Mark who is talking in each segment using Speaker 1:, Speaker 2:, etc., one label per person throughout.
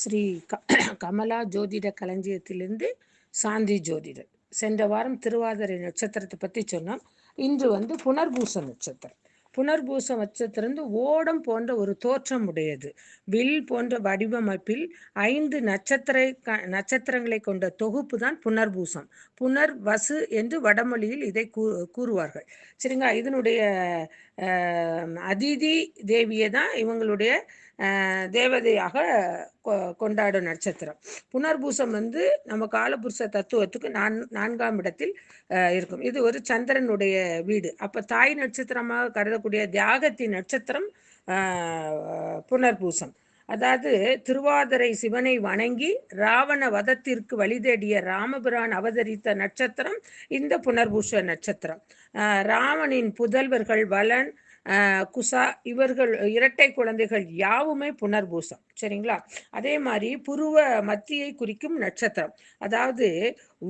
Speaker 1: ஸ்ரீ க கமலா ஜோதிட களஞ்சியத்திலிருந்து சாந்தி ஜோதிடர். சென்ற வாரம் திருவாதிரை நட்சத்திரத்தை பற்றி சொன்னோம். இன்று வந்து புனர்பூச நட்சத்திரம். புனர்பூச நட்சத்திரம் ஓடம் போன்ற ஒரு தோற்றம் உடையது. வில் போன்ற வடிவமைப்பில் ஐந்து நட்சத்திர நட்சத்திரங்களை கொண்ட தொகுப்பு தான் புனர்பூசம். புனர் வசு என்று வடமொழியில் இதை கூ கூறுவார்கள். சரிங்களா? இதனுடைய அதிதி தேவியை தான் இவங்களுடைய தேவதையாக கொண்டாடும் நட்சத்திரம். புனர்பூசம் வந்து நம்ம காலபுருஷ தத்துவத்துக்கு நான் நான்காம் இடத்தில் இருக்கும். இது ஒரு சந்திரனுடைய வீடு. அப்போ தாய் நட்சத்திரமாக கருதக்கூடிய தியாகத்தின் நட்சத்திரம் புனர்பூசம். அதாவது திருவாதிரை சிவனை வணங்கி ராவண வதத்திற்கு வழி தேடிய ராமபிரான் அவதரித்த நட்சத்திரம் இந்த புனர்பூஷ நட்சத்திரம். ராவனின் புதல்வர்கள் வலன் குசா இவர்கள் இரட்டை குழந்தைகள் யாவுமே புனர்பூசம் சரிங்களா? அதே மாதிரி புருவ மத்தியை குறிக்கும் நட்சத்திரம். அதாவது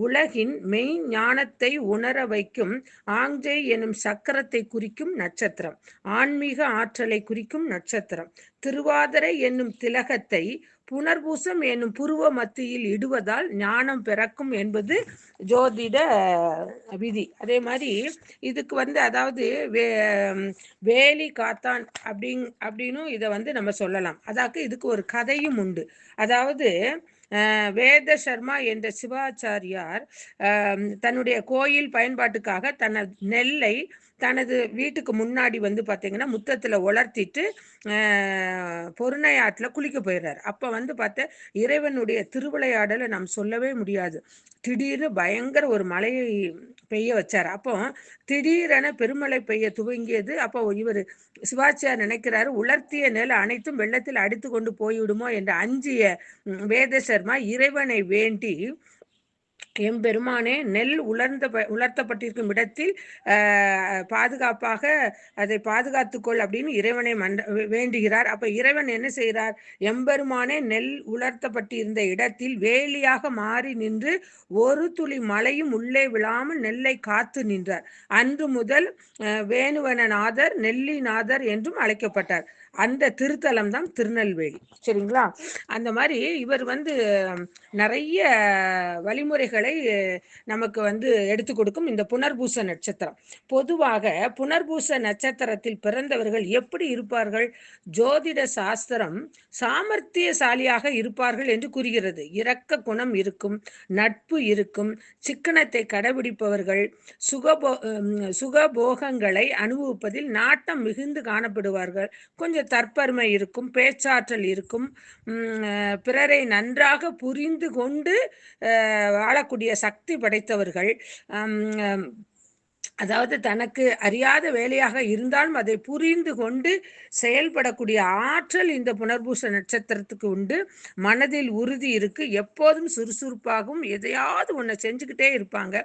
Speaker 1: உலகின் மெய் ஞானத்தை உணர வைக்கும் ஆங்ஜே எனும் சக்கரத்தை குறிக்கும் நட்சத்திரம் ஆன்மீக ஆற்றலை குறிக்கும் நட்சத்திரம் திருவாதிரை என்னும் திலகத்தை புனர்பூசம் என்னும் புருவ மத்தியில் இடுவதால் ஞானம் பிறக்கும் என்பது ஜோதிட விதி. அதே மாதிரி இதுக்கு வந்து அதாவது வே வேலி காத்தான் அப்படிங் அப்படின்னும் இதை வந்து நம்ம சொல்லலாம். அதாக்கு இதுக்கு ஒரு கதையும் உண்டு. அதாவது வேத சர்மா என்ற சிவாச்சாரியார் தன்னுடைய கோயில் பயன்பாட்டுக்காக தனது நெல்லை தனது வீட்டுக்கு முன்னாடி வந்து பார்த்தீங்கன்னா முத்தத்தில் உலர்த்திட்டு பொருணையாட்டில் குளிக்க போயிடுறாரு அப்போ வந்து பார்த்த இறைவனுடைய திருவிளையாடலை நாம் சொல்லவே முடியாது. திடீர்னு பயங்கர ஒரு மழையை பெய்ய வச்சார். அப்போ திடீரென பெருமழை பெய்ய துவங்கியது. அப்போ இவர் சிவாச்சியார் நினைக்கிறாரு உலர்த்திய நெல் அனைத்தும் வெள்ளத்தில் அடித்து கொண்டு போய்விடுமோ என்று அஞ்சிய வேத சர்மா இறைவனை வேண்டி எம்பெருமானே நெல் உலர்ந்த உலர்த்தப்பட்டிருக்கும் இடத்தில் பாதுகாப்பாக அதை பாதுகாத்துக்கொள் அப்படின்னு இறைவனை மண்ட வேண்டுகிறார். அப்ப இறைவன் என்ன செய்கிறார்? எம்பெருமானே நெல் உலர்த்தப்பட்டிருந்த இடத்தில் வேலியாக மாறி நின்று ஒரு துளி மழையும் உள்ளே விழாமல் நெல்லை காத்து நின்றார். அன்று முதல் வேணுவனநாதர் நெல்லிநாதர் என்றும் அழைக்கப்பட்டார். அந்த திருத்தலம் தான் திருநெல்வேலி. சரிங்களா? அந்த மாதிரி இவர் வந்து நிறைய வழிமுறைகளை நமக்கு வந்து எடுத்து கொடுக்கும் இந்த புனர்பூச நட்சத்திரம். பொதுவாக புனர்பூச நட்சத்திரத்தில் பிறந்தவர்கள் எப்படி இருப்பார்கள்? ஜோதிட சாஸ்திரம் சாமர்த்தியசாலியாக இருப்பார்கள் என்று கூறுகிறது. இரக்க குணம் இருக்கும் நட்பு இருக்கும் சிக்கனத்தை கடைபிடிப்பவர்கள் சுகபோ சுகபோகங்களை அனுபவிப்பதில் நாட்டம் மிகுந்து காணப்படுவார்கள். கொஞ்சம் தற்பருமை இருக்கும் பேச்சாற்றல் இருக்கும். பிறரை நன்றாக புரிந்து கொண்டு வாழக்கூடிய சக்தி படைத்தவர்கள். அதாவது தனக்கு அறியாத வேலையாக இருந்தாலும் அதை புரிந்து கொண்டு செயல்படக்கூடிய ஆற்றல் இந்த புனர்பூச நட்சத்திரத்துக்கு உண்டு. மனதில் உறுதி இருக்கு. எப்போதும் சுறுசுறுப்பாகவும் எதையாவது ஒன்றை செஞ்சுக்கிட்டே இருப்பாங்க.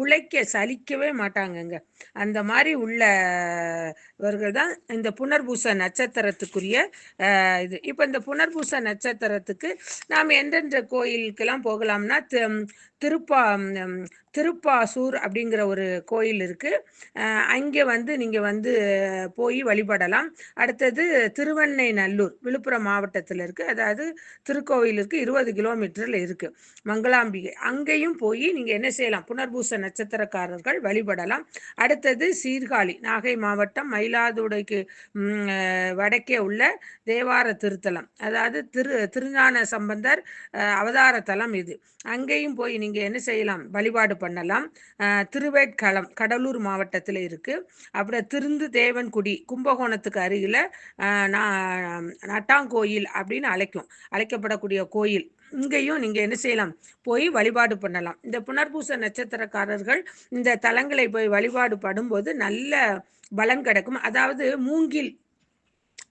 Speaker 1: உழைக்க சலிக்கவே மாட்டாங்கங்க. அந்த மாதிரி உள்ளவர்கள் தான் இந்த புனர்பூச நட்சத்திரத்துக்குரிய இது. இப்போ இந்த புனர்பூச நட்சத்திரத்துக்கு நாம் எந்தெந்த கோயிலுக்கெல்லாம் போகலாம்னா திருப்பா திருப்பாசூர் அப்படிங்கிற ஒரு கோயில் இருக்குது அங்கே வந்து நீங்கள் வந்து போய் வழிபடலாம். அடுத்தது திருவெண்ணை நல்லூர் விழுப்புரம் மாவட்டத்தில் இருக்குது அதாவது திருக்கோவிலுக்கு இருபது கிலோமீட்டரில் இருக்குது மங்களாம்பிகை அங்கேயும் போய் நீங்கள் என்ன செய்யலாம்? புனர்பூச நட்சத்திரக்காரர்கள் வழிபடலாம். அடுத்தது சீர்காழி நாகை மாவட்டம் மயிலாதுடைக்கு வடக்கே உள்ள தேவார திருத்தலம். அதாவது திரு திருஞான சம்பந்தர் அவதார தலம் இது. அங்கேயும் போய் நீங்கள் என்ன செய்யலாம்? வழிபாடு பண்ணலாம். பண்ணலாம். திருவேட்களம் கடலூர் மாவட்டத்தில் இருக்கு. அப்புறம் திருந்து தேவன்குடி கும்பகோணத்துக்கு அருகில் நட்டாங்கோயில் அப்படின்னு அழைக்கும். அழைக்கப்படக்கூடிய கோயில். இங்கேயும் நீங்கள் என்ன செய்யலாம்? போய் வழிபாடு பண்ணலாம். இந்த புனர்பூச நட்சத்திரக்காரர்கள் இந்த தலங்களை போய் வழிபாடு படும்போது நல்ல பலன் கிடைக்கும். அதாவது மூங்கில்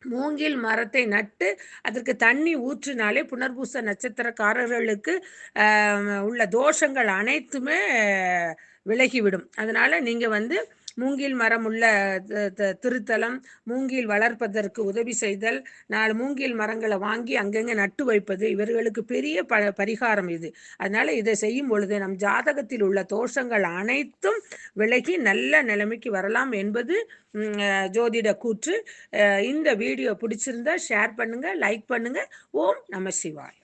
Speaker 1: மூங்கில் மரத்தை நட்டு அதற்கு தண்ணி ஊற்றினாலே புனர்பூச நட்சத்திரக்காரர்களுக்கு உள்ள தோஷங்கள் அனைத்துமே விலகிவிடும். அதனால நீங்கள் வந்து மூங்கில் மரம் உள்ள திருத்தலம் மூங்கில் வளர்ப்பதற்கு உதவி செய்தல் நாலு மூங்கில் மரங்களை வாங்கி அங்கங்கே நட்டு வைப்பது இவர்களுக்கு பெரிய ப பரிகாரம் இது. அதனால இதை செய்யும் பொழுது நம் ஜாதகத்தில் உள்ள தோஷங்கள் அனைத்தும் விலகி நல்ல நிலைமைக்கு வரலாம் என்பது ஜோதிட கூற்று. இந்த வீடியோ பிடிச்சிருந்தா ஷேர் பண்ணுங்க லைக் பண்ணுங்க. ஓம் நம சிவாய்.